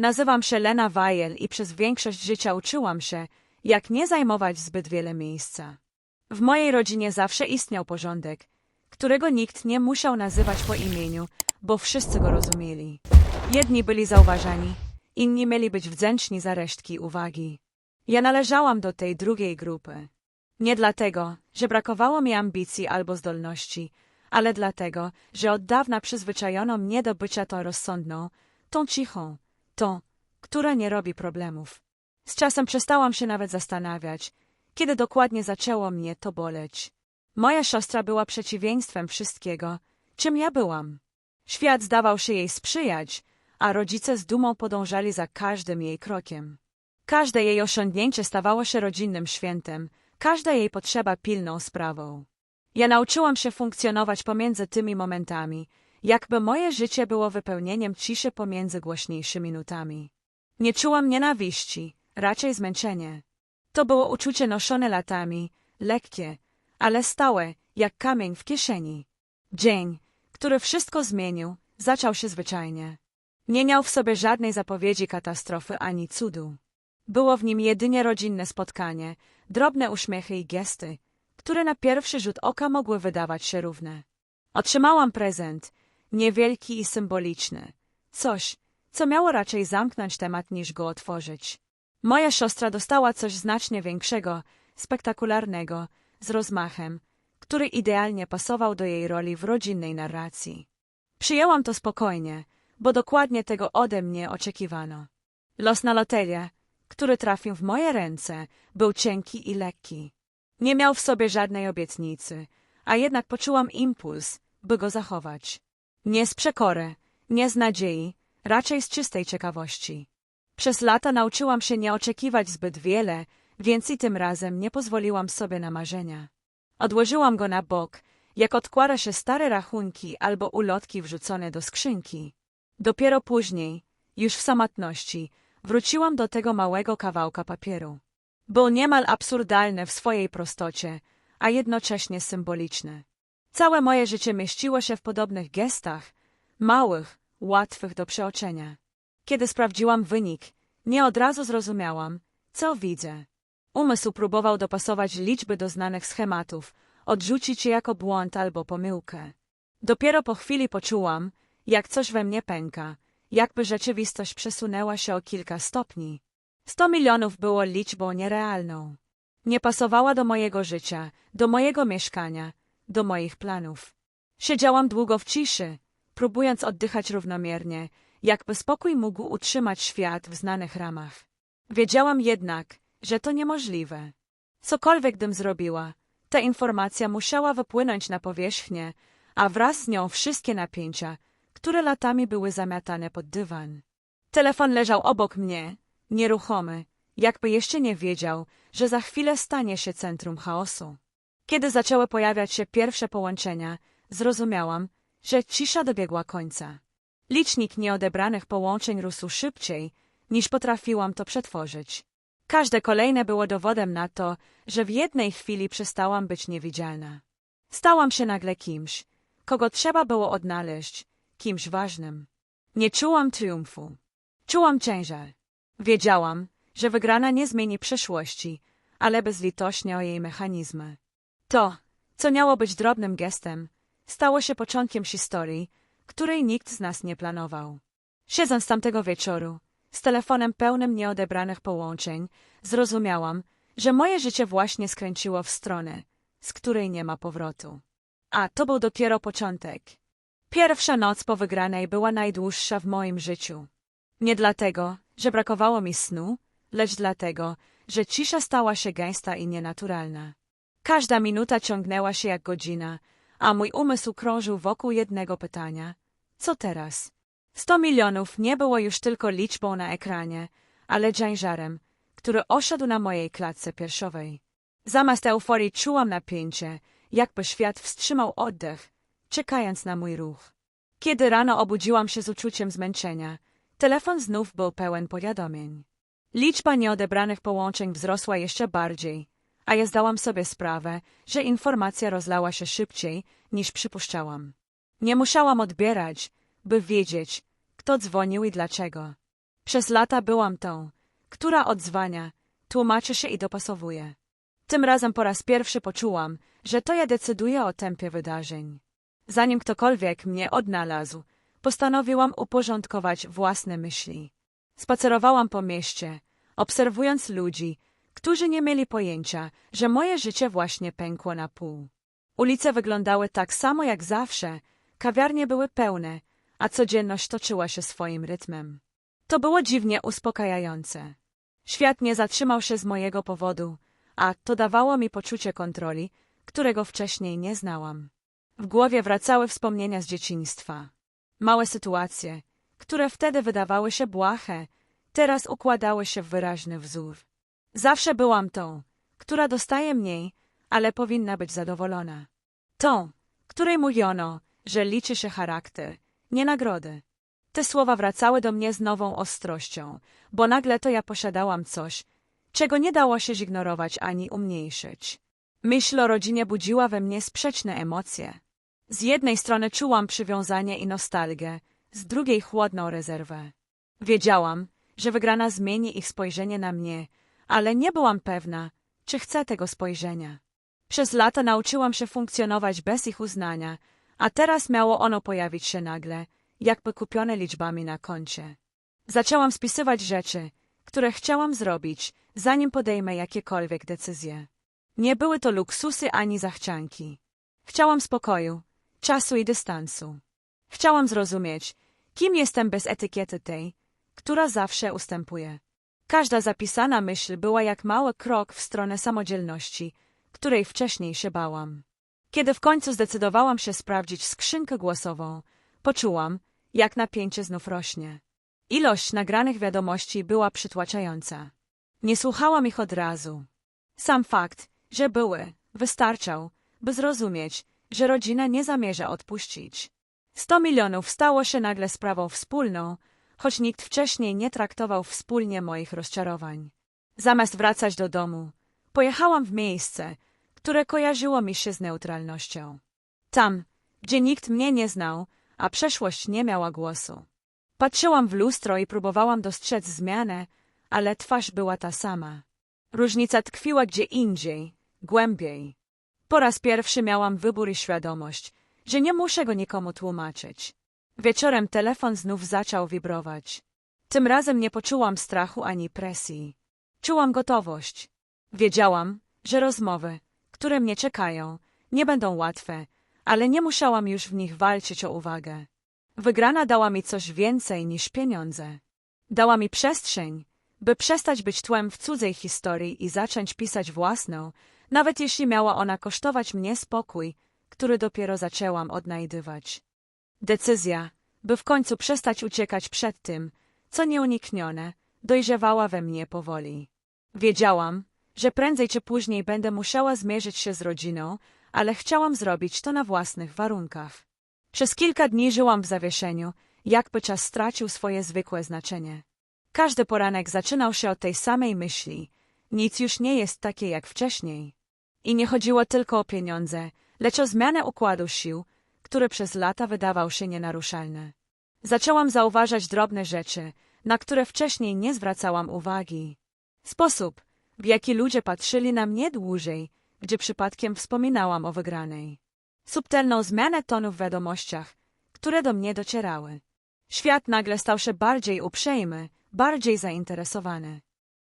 Nazywam się Lena Wajel i przez większość życia uczyłam się, jak nie zajmować zbyt wiele miejsca. W mojej rodzinie zawsze istniał porządek, którego nikt nie musiał nazywać po imieniu, bo wszyscy go rozumieli. Jedni byli zauważani, inni mieli być wdzięczni za resztki uwagi. Ja należałam do tej drugiej grupy. Nie dlatego, że brakowało mi ambicji albo zdolności, ale dlatego, że od dawna przyzwyczajono mnie do bycia tą rozsądną, tą cichą, tą, która nie robi problemów. Z czasem przestałam się nawet zastanawiać, kiedy dokładnie zaczęło mnie to boleć. Moja siostra była przeciwieństwem wszystkiego, czym ja byłam. Świat zdawał się jej sprzyjać, a rodzice z dumą podążali za każdym jej krokiem. Każde jej osiągnięcie stawało się rodzinnym świętem, każda jej potrzeba pilną sprawą. Ja nauczyłam się funkcjonować pomiędzy tymi momentami, jakby moje życie było wypełnieniem ciszy pomiędzy głośniejszymi nutami. Nie czułam nienawiści, raczej zmęczenie. To było uczucie noszone latami, lekkie, ale stałe, jak kamień w kieszeni. Dzień, który wszystko zmienił, zaczął się zwyczajnie. Nie miał w sobie żadnej zapowiedzi katastrofy ani cudu. Było w nim jedynie rodzinne spotkanie, drobne uśmiechy i gesty, które na pierwszy rzut oka mogły wydawać się równe. Otrzymałam prezent, niewielki i symboliczny. Coś, co miało raczej zamknąć temat niż go otworzyć. Moja siostra dostała coś znacznie większego, spektakularnego, z rozmachem, który idealnie pasował do jej roli w rodzinnej narracji. Przyjęłam to spokojnie, bo dokładnie tego ode mnie oczekiwano. Los na loterię, który trafił w moje ręce, był cienki i lekki. Nie miał w sobie żadnej obietnicy, a jednak poczułam impuls, by go zachować. Nie z przekory, nie z nadziei, raczej z czystej ciekawości. Przez lata nauczyłam się nie oczekiwać zbyt wiele, więc i tym razem nie pozwoliłam sobie na marzenia. Odłożyłam go na bok, jak odkłada się stare rachunki albo ulotki wrzucone do skrzynki. Dopiero później, już w samotności, wróciłam do tego małego kawałka papieru. Był niemal absurdalny w swojej prostocie, a jednocześnie symboliczny. Całe moje życie mieściło się w podobnych gestach, małych, łatwych do przeoczenia. Kiedy sprawdziłam wynik, nie od razu zrozumiałam, co widzę. Umysł próbował dopasować liczby do znanych schematów, odrzucić je jako błąd albo pomyłkę. Dopiero po chwili poczułam, jak coś we mnie pęka, jakby rzeczywistość przesunęła się o kilka stopni. Sto milionów było liczbą nierealną. Nie pasowała do mojego życia, do mojego mieszkania, do moich planów. Siedziałam długo w ciszy, próbując oddychać równomiernie, jakby spokój mógł utrzymać świat w znanych ramach. Wiedziałam jednak, że to niemożliwe. Cokolwiek bym zrobiła, ta informacja musiała wypłynąć na powierzchnię, a wraz z nią wszystkie napięcia, które latami były zamiatane pod dywan. Telefon leżał obok mnie, nieruchomy, jakby jeszcze nie wiedział, że za chwilę stanie się centrum chaosu. Kiedy zaczęły pojawiać się pierwsze połączenia, zrozumiałam, że cisza dobiegła końca. Licznik nieodebranych połączeń rósł szybciej, niż potrafiłam to przetworzyć. Każde kolejne było dowodem na to, że w jednej chwili przestałam być niewidzialna. Stałam się nagle kimś, kogo trzeba było odnaleźć, kimś ważnym. Nie czułam triumfu. Czułam ciężar. Wiedziałam, że wygrana nie zmieni przeszłości, ale bezlitośnie o jej mechanizmy. To, co miało być drobnym gestem, stało się początkiem historii, której nikt z nas nie planował. Siedząc tamtego wieczoru, z telefonem pełnym nieodebranych połączeń, zrozumiałam, że moje życie właśnie skręciło w stronę, z której nie ma powrotu. A to był dopiero początek. Pierwsza noc po wygranej była najdłuższa w moim życiu. Nie dlatego, że brakowało mi snu, lecz dlatego, że cisza stała się gęsta i nienaturalna. Każda minuta ciągnęła się jak godzina, a mój umysł krążył wokół jednego pytania. Co teraz? Sto milionów nie było już tylko liczbą na ekranie, ale ciężarem, który osiadł na mojej klatce piersiowej. Zamiast euforii czułam napięcie, jakby świat wstrzymał oddech, czekając na mój ruch. Kiedy rano obudziłam się z uczuciem zmęczenia, telefon znów był pełen powiadomień. Liczba nieodebranych połączeń wzrosła jeszcze bardziej, a ja zdałam sobie sprawę, że informacja rozlała się szybciej, niż przypuszczałam. Nie musiałam odbierać, by wiedzieć, kto dzwonił i dlaczego. Przez lata byłam tą, która odzwania, tłumaczy się i dopasowuje. Tym razem po raz pierwszy poczułam, że to ja decyduję o tempie wydarzeń. Zanim ktokolwiek mnie odnalazł, postanowiłam uporządkować własne myśli. Spacerowałam po mieście, obserwując ludzi, którzy nie mieli pojęcia, że moje życie właśnie pękło na pół. Ulice wyglądały tak samo jak zawsze, kawiarnie były pełne, a codzienność toczyła się swoim rytmem. To było dziwnie uspokajające. Świat nie zatrzymał się z mojego powodu, a to dawało mi poczucie kontroli, którego wcześniej nie znałam. W głowie wracały wspomnienia z dzieciństwa. Małe sytuacje, które wtedy wydawały się błahe, teraz układały się w wyraźny wzór. Zawsze byłam tą, która dostaje mniej, ale powinna być zadowolona. Tą, której mówiono, że liczy się charakter, nie nagrody. Te słowa wracały do mnie z nową ostrością, bo nagle to ja posiadałam coś, czego nie dało się zignorować ani umniejszyć. Myśl o rodzinie budziła we mnie sprzeczne emocje. Z jednej strony czułam przywiązanie i nostalgię, z drugiej chłodną rezerwę. Wiedziałam, że wygrana zmieni ich spojrzenie na mnie, ale nie byłam pewna, czy chcę tego spojrzenia. Przez lata nauczyłam się funkcjonować bez ich uznania, a teraz miało ono pojawić się nagle, jakby kupione liczbami na koncie. Zaczęłam spisywać rzeczy, które chciałam zrobić, zanim podejmę jakiekolwiek decyzje. Nie były to luksusy ani zachcianki. Chciałam spokoju, czasu i dystansu. Chciałam zrozumieć, kim jestem bez etykiety tej, która zawsze ustępuje. Każda zapisana myśl była jak mały krok w stronę samodzielności, której wcześniej się bałam. Kiedy w końcu zdecydowałam się sprawdzić skrzynkę głosową, poczułam, jak napięcie znów rośnie. Ilość nagranych wiadomości była przytłaczająca. Nie słuchałam ich od razu. Sam fakt, że były, wystarczał, by zrozumieć, że rodzina nie zamierza odpuścić. Sto milionów stało się nagle sprawą wspólną, choć nikt wcześniej nie traktował wspólnie moich rozczarowań. Zamiast wracać do domu, pojechałam w miejsce, które kojarzyło mi się z neutralnością. Tam, gdzie nikt mnie nie znał, a przeszłość nie miała głosu. Patrzyłam w lustro i próbowałam dostrzec zmianę, ale twarz była ta sama. Różnica tkwiła gdzie indziej, głębiej. Po raz pierwszy miałam wybór i świadomość, że nie muszę go nikomu tłumaczyć. Wieczorem telefon znów zaczął wibrować. Tym razem nie poczułam strachu ani presji. Czułam gotowość. Wiedziałam, że rozmowy, które mnie czekają, nie będą łatwe, ale nie musiałam już w nich walczyć o uwagę. Wygrana dała mi coś więcej niż pieniądze. Dała mi przestrzeń, by przestać być tłem w cudzej historii i zacząć pisać własną, nawet jeśli miała ona kosztować mnie spokój, który dopiero zaczęłam odnajdywać. Decyzja, by w końcu przestać uciekać przed tym, co nieuniknione, dojrzewała we mnie powoli. Wiedziałam, że prędzej czy później będę musiała zmierzyć się z rodziną, ale chciałam zrobić to na własnych warunkach. Przez kilka dni żyłam w zawieszeniu, jakby czas stracił swoje zwykłe znaczenie. Każdy poranek zaczynał się od tej samej myśli. Nic już nie jest takie jak wcześniej. I nie chodziło tylko o pieniądze, lecz o zmianę układu sił, który przez lata wydawał się nienaruszalny. Zaczęłam zauważać drobne rzeczy, na które wcześniej nie zwracałam uwagi. Sposób, w jaki ludzie patrzyli na mnie dłużej, gdzie przypadkiem wspominałam o wygranej. Subtelną zmianę tonu w wiadomościach, które do mnie docierały. Świat nagle stał się bardziej uprzejmy, bardziej zainteresowany.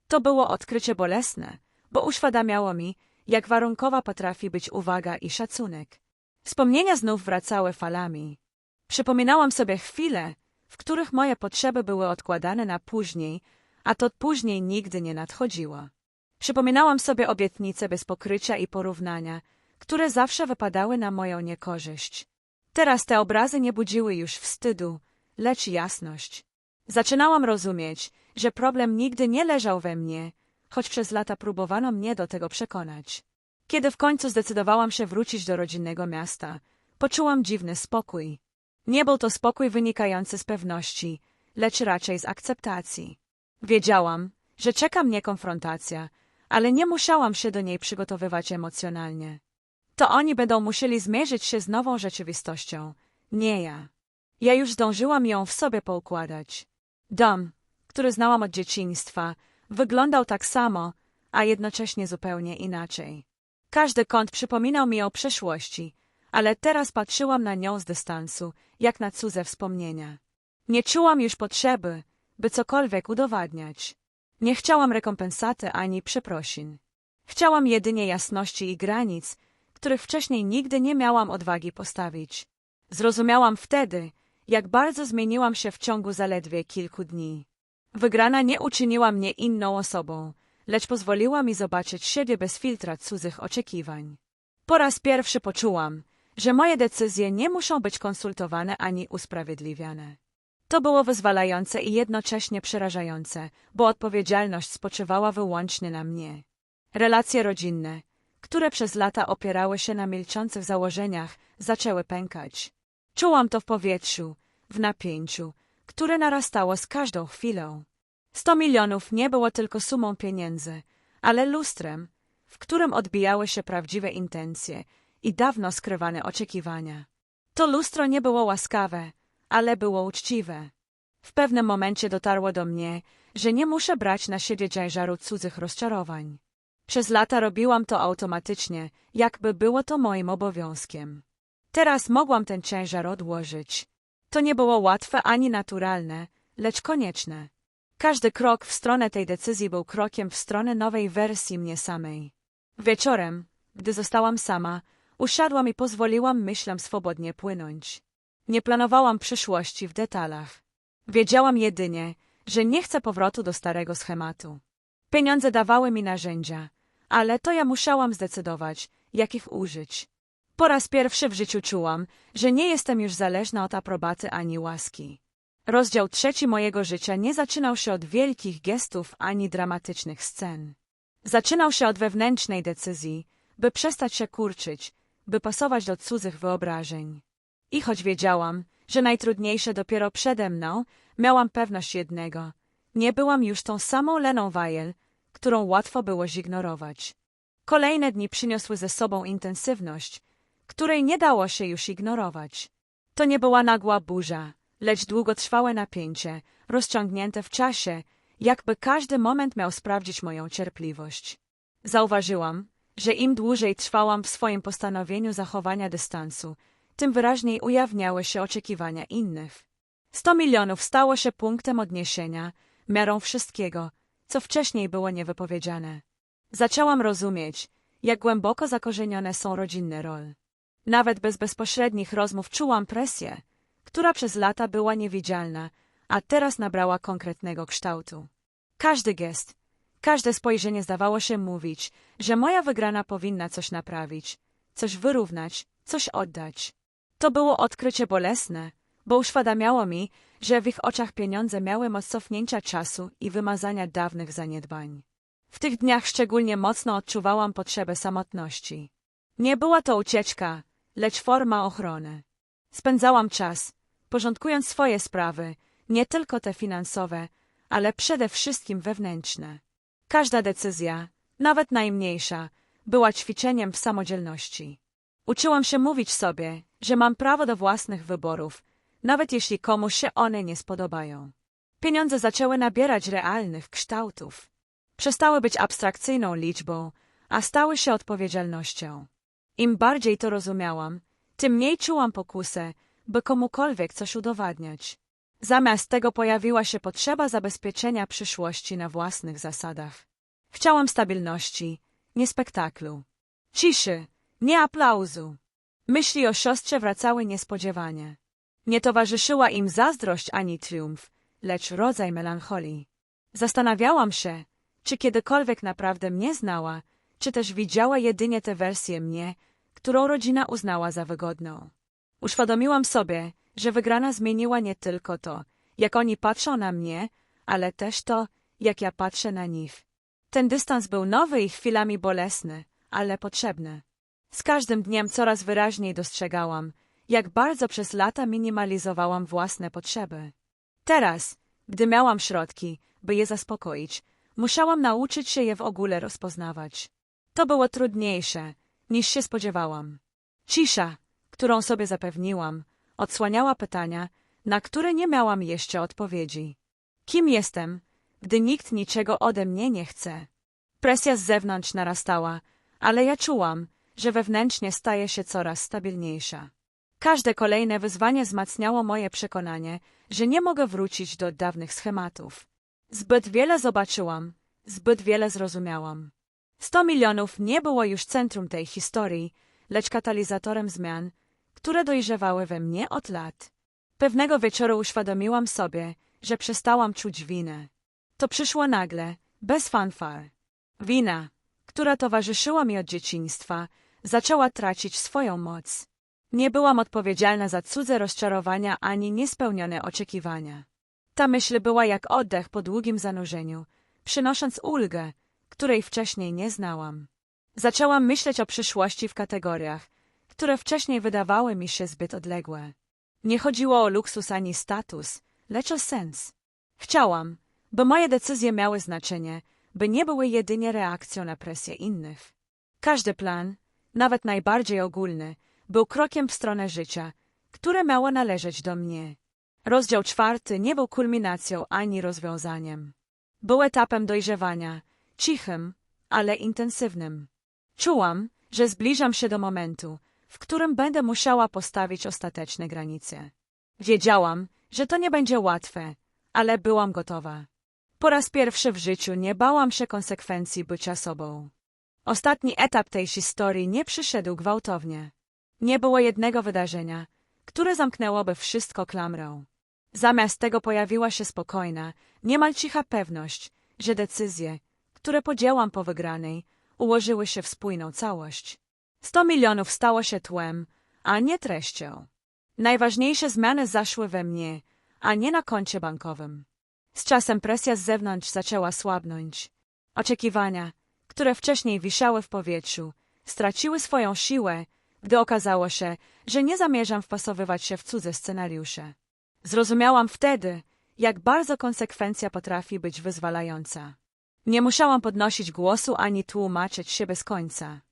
To było odkrycie bolesne, bo uświadamiało mi, jak warunkowa potrafi być uwaga i szacunek. Wspomnienia znów wracały falami. Przypominałam sobie chwile, w których moje potrzeby były odkładane na później, a to później nigdy nie nadchodziło. Przypominałam sobie obietnice bez pokrycia i porównania, które zawsze wypadały na moją niekorzyść. Teraz te obrazy nie budziły już wstydu, lecz jasność. Zaczynałam rozumieć, że problem nigdy nie leżał we mnie, choć przez lata próbowano mnie do tego przekonać. Kiedy w końcu zdecydowałam się wrócić do rodzinnego miasta, poczułam dziwny spokój. Nie był to spokój wynikający z pewności, lecz raczej z akceptacji. Wiedziałam, że czeka mnie konfrontacja, ale nie musiałam się do niej przygotowywać emocjonalnie. To oni będą musieli zmierzyć się z nową rzeczywistością, nie ja. Ja już zdążyłam ją w sobie poukładać. Dom, który znałam od dzieciństwa, wyglądał tak samo, a jednocześnie zupełnie inaczej. Każdy kąt przypominał mi o przeszłości, ale teraz patrzyłam na nią z dystansu, jak na cudze wspomnienia. Nie czułam już potrzeby, by cokolwiek udowadniać. Nie chciałam rekompensaty ani przeprosin. Chciałam jedynie jasności i granic, których wcześniej nigdy nie miałam odwagi postawić. Zrozumiałam wtedy, jak bardzo zmieniłam się w ciągu zaledwie kilku dni. Wygrana nie uczyniła mnie inną osobą, lecz pozwoliła mi zobaczyć siebie bez filtra cudzych oczekiwań. Po raz pierwszy poczułam, że moje decyzje nie muszą być konsultowane ani usprawiedliwiane. To było wyzwalające i jednocześnie przerażające, bo odpowiedzialność spoczywała wyłącznie na mnie. Relacje rodzinne, które przez lata opierały się na milczących założeniach, zaczęły pękać. Czułam to w powietrzu, w napięciu, które narastało z każdą chwilą. Sto milionów nie było tylko sumą pieniędzy, ale lustrem, w którym odbijały się prawdziwe intencje i dawno skrywane oczekiwania. To lustro nie było łaskawe, ale było uczciwe. W pewnym momencie dotarło do mnie, że nie muszę brać na siebie ciężaru cudzych rozczarowań. Przez lata robiłam to automatycznie, jakby było to moim obowiązkiem. Teraz mogłam ten ciężar odłożyć. To nie było łatwe ani naturalne, lecz konieczne. Każdy krok w stronę tej decyzji był krokiem w stronę nowej wersji mnie samej. Wieczorem, gdy zostałam sama, usiadłam i pozwoliłam myślom swobodnie płynąć. Nie planowałam przyszłości w detalach. Wiedziałam jedynie, że nie chcę powrotu do starego schematu. Pieniądze dawały mi narzędzia, ale to ja musiałam zdecydować, jakich użyć. Po raz pierwszy w życiu czułam, że nie jestem już zależna od aprobaty ani łaski. Rozdział trzeci mojego życia nie zaczynał się od wielkich gestów ani dramatycznych scen. Zaczynał się od wewnętrznej decyzji, by przestać się kurczyć, by pasować do cudzych wyobrażeń. I choć wiedziałam, że najtrudniejsze dopiero przede mną, miałam pewność jednego. Nie byłam już tą samą Leną Wajel, którą łatwo było zignorować. Kolejne dni przyniosły ze sobą intensywność, której nie dało się już ignorować. To nie była nagła burza, lecz długotrwałe napięcie, rozciągnięte w czasie, jakby każdy moment miał sprawdzić moją cierpliwość. Zauważyłam, że im dłużej trwałam w swoim postanowieniu zachowania dystansu, tym wyraźniej ujawniały się oczekiwania innych. Sto milionów stało się punktem odniesienia, miarą wszystkiego, co wcześniej było niewypowiedziane. Zaczęłam rozumieć, jak głęboko zakorzenione są rodzinne role. Nawet bez bezpośrednich rozmów czułam presję, która przez lata była niewidzialna, a teraz nabrała konkretnego kształtu. Każdy gest, każde spojrzenie zdawało się mówić, że moja wygrana powinna coś naprawić, coś wyrównać, coś oddać. To było odkrycie bolesne, bo uświadamiało mi, że w ich oczach pieniądze miały moc cofnięcia czasu i wymazania dawnych zaniedbań. W tych dniach szczególnie mocno odczuwałam potrzebę samotności. Nie była to ucieczka, lecz forma ochrony. Spędzałam czas, porządkując swoje sprawy, nie tylko te finansowe, ale przede wszystkim wewnętrzne. Każda decyzja, nawet najmniejsza, była ćwiczeniem w samodzielności. Uczyłam się mówić sobie, że mam prawo do własnych wyborów, nawet jeśli komuś się one nie spodobają. Pieniądze zaczęły nabierać realnych kształtów. Przestały być abstrakcyjną liczbą, a stały się odpowiedzialnością. Im bardziej to rozumiałam, tym mniej czułam pokusę, by komukolwiek coś udowadniać. Zamiast tego pojawiła się potrzeba zabezpieczenia przyszłości na własnych zasadach. Chciałam stabilności, nie spektaklu. Ciszy, nie aplauzu. Myśli o siostrze wracały niespodziewanie. Nie towarzyszyła im zazdrość ani triumf, lecz rodzaj melancholii. Zastanawiałam się, czy kiedykolwiek naprawdę mnie znała, czy też widziała jedynie tę wersję mnie, którą rodzina uznała za wygodną. Uświadomiłam sobie, że wygrana zmieniła nie tylko to, jak oni patrzą na mnie, ale też to, jak ja patrzę na nich. Ten dystans był nowy i chwilami bolesny, ale potrzebny. Z każdym dniem coraz wyraźniej dostrzegałam, jak bardzo przez lata minimalizowałam własne potrzeby. Teraz, gdy miałam środki, by je zaspokoić, musiałam nauczyć się je w ogóle rozpoznawać. To było trudniejsze, niż się spodziewałam. Cisza, którą sobie zapewniłam, odsłaniała pytania, na które nie miałam jeszcze odpowiedzi. Kim jestem, gdy nikt niczego ode mnie nie chce. Presja z zewnątrz narastała, ale ja czułam, że wewnętrznie staje się coraz stabilniejsza. Każde kolejne wyzwanie wzmacniało moje przekonanie, że nie mogę wrócić do dawnych schematów. Zbyt wiele zobaczyłam, zbyt wiele zrozumiałam. Sto milionów nie było już centrum tej historii, lecz katalizatorem zmian, które dojrzewały we mnie od lat. Pewnego wieczoru uświadomiłam sobie, że przestałam czuć winę. To przyszło nagle, bez fanfar. Wina, która towarzyszyła mi od dzieciństwa, zaczęła tracić swoją moc. Nie byłam odpowiedzialna za cudze rozczarowania ani niespełnione oczekiwania. Ta myśl była jak oddech po długim zanurzeniu, przynosząc ulgę, której wcześniej nie znałam. Zaczęłam myśleć o przyszłości w kategoriach, które wcześniej wydawały mi się zbyt odległe. Nie chodziło o luksus ani status, lecz o sens. Chciałam, by moje decyzje miały znaczenie, by nie były jedynie reakcją na presję innych. Każdy plan, nawet najbardziej ogólny, był krokiem w stronę życia, które miało należeć do mnie. Rozdział czwarty nie był kulminacją ani rozwiązaniem. Był etapem dojrzewania, cichym, ale intensywnym. Czułam, że zbliżam się do momentu, w którym będę musiała postawić ostateczne granice. Wiedziałam, że to nie będzie łatwe, ale byłam gotowa. Po raz pierwszy w życiu nie bałam się konsekwencji bycia sobą. Ostatni etap tej historii nie przyszedł gwałtownie. Nie było jednego wydarzenia, które zamknęłoby wszystko klamrą. Zamiast tego pojawiła się spokojna, niemal cicha pewność, że decyzje, które podjęłam po wygranej, ułożyły się w spójną całość. Sto milionów stało się tłem, a nie treścią. Najważniejsze zmiany zaszły we mnie, a nie na koncie bankowym. Z czasem presja z zewnątrz zaczęła słabnąć. Oczekiwania, które wcześniej wiszały w powietrzu, straciły swoją siłę, gdy okazało się, że nie zamierzam wpasowywać się w cudze scenariusze. Zrozumiałam wtedy, jak bardzo konsekwencja potrafi być wyzwalająca. Nie musiałam podnosić głosu ani tłumaczyć się bez końca.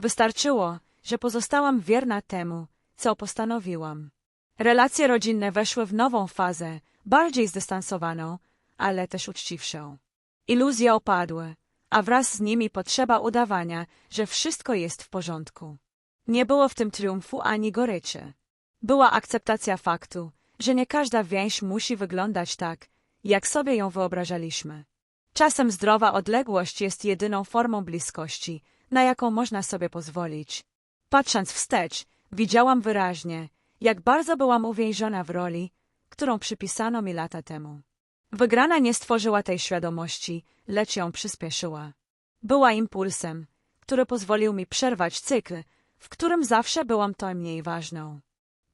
Wystarczyło, że pozostałam wierna temu, co postanowiłam. Relacje rodzinne weszły w nową fazę, bardziej zdystansowaną, ale też uczciwszą. Iluzje opadły, a wraz z nimi potrzeba udawania, że wszystko jest w porządku. Nie było w tym triumfu ani goryczy. Była akceptacja faktu, że nie każda więź musi wyglądać tak, jak sobie ją wyobrażaliśmy. Czasem zdrowa odległość jest jedyną formą bliskości, na jaką można sobie pozwolić. Patrząc wstecz, widziałam wyraźnie, jak bardzo byłam uwięziona w roli, którą przypisano mi lata temu. Wygrana nie stworzyła tej świadomości, lecz ją przyspieszyła. Była impulsem, który pozwolił mi przerwać cykl, w którym zawsze byłam to mniej ważną.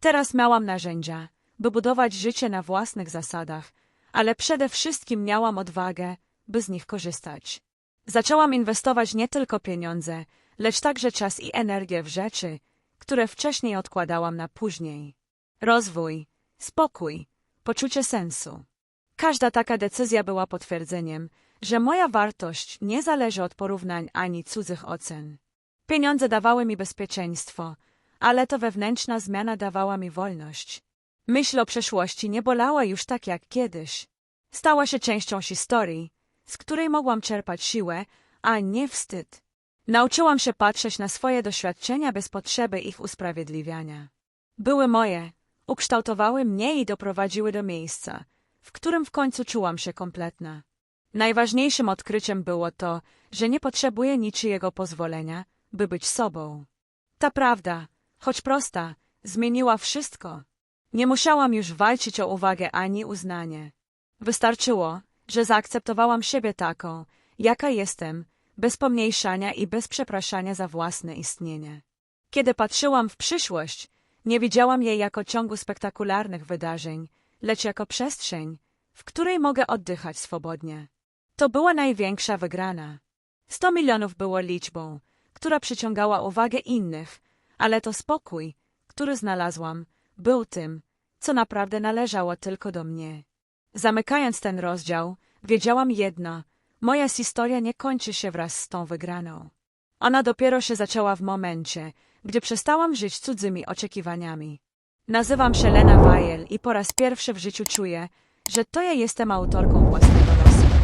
Teraz miałam narzędzia, by budować życie na własnych zasadach, ale przede wszystkim miałam odwagę, by z nich korzystać. Zaczęłam inwestować nie tylko pieniądze, lecz także czas i energię w rzeczy, które wcześniej odkładałam na później. Rozwój, spokój, poczucie sensu. Każda taka decyzja była potwierdzeniem, że moja wartość nie zależy od porównań ani cudzych ocen. Pieniądze dawały mi bezpieczeństwo, ale to wewnętrzna zmiana dawała mi wolność. Myśl o przeszłości nie bolała już tak jak kiedyś. Stała się częścią historii, z której mogłam czerpać siłę, a nie wstyd. Nauczyłam się patrzeć na swoje doświadczenia bez potrzeby ich usprawiedliwiania. Były moje, ukształtowały mnie i doprowadziły do miejsca, w którym w końcu czułam się kompletna. Najważniejszym odkryciem było to, że nie potrzebuję niczyjego pozwolenia, by być sobą. Ta prawda, choć prosta, zmieniła wszystko. Nie musiałam już walczyć o uwagę ani uznanie. Wystarczyło, że zaakceptowałam siebie taką, jaka jestem, bez pomniejszania i bez przepraszania za własne istnienie. Kiedy patrzyłam w przyszłość, nie widziałam jej jako ciągu spektakularnych wydarzeń, lecz jako przestrzeń, w której mogę oddychać swobodnie. To była największa wygrana. Sto milionów było liczbą, która przyciągała uwagę innych, ale to spokój, który znalazłam, był tym, co naprawdę należało tylko do mnie. Zamykając ten rozdział, wiedziałam jedno, moja historia nie kończy się wraz z tą wygraną. Ona dopiero się zaczęła w momencie, gdy przestałam żyć cudzymi oczekiwaniami. Nazywam się Lena Wajel i po raz pierwszy w życiu czuję, że to ja jestem autorką własnego losu.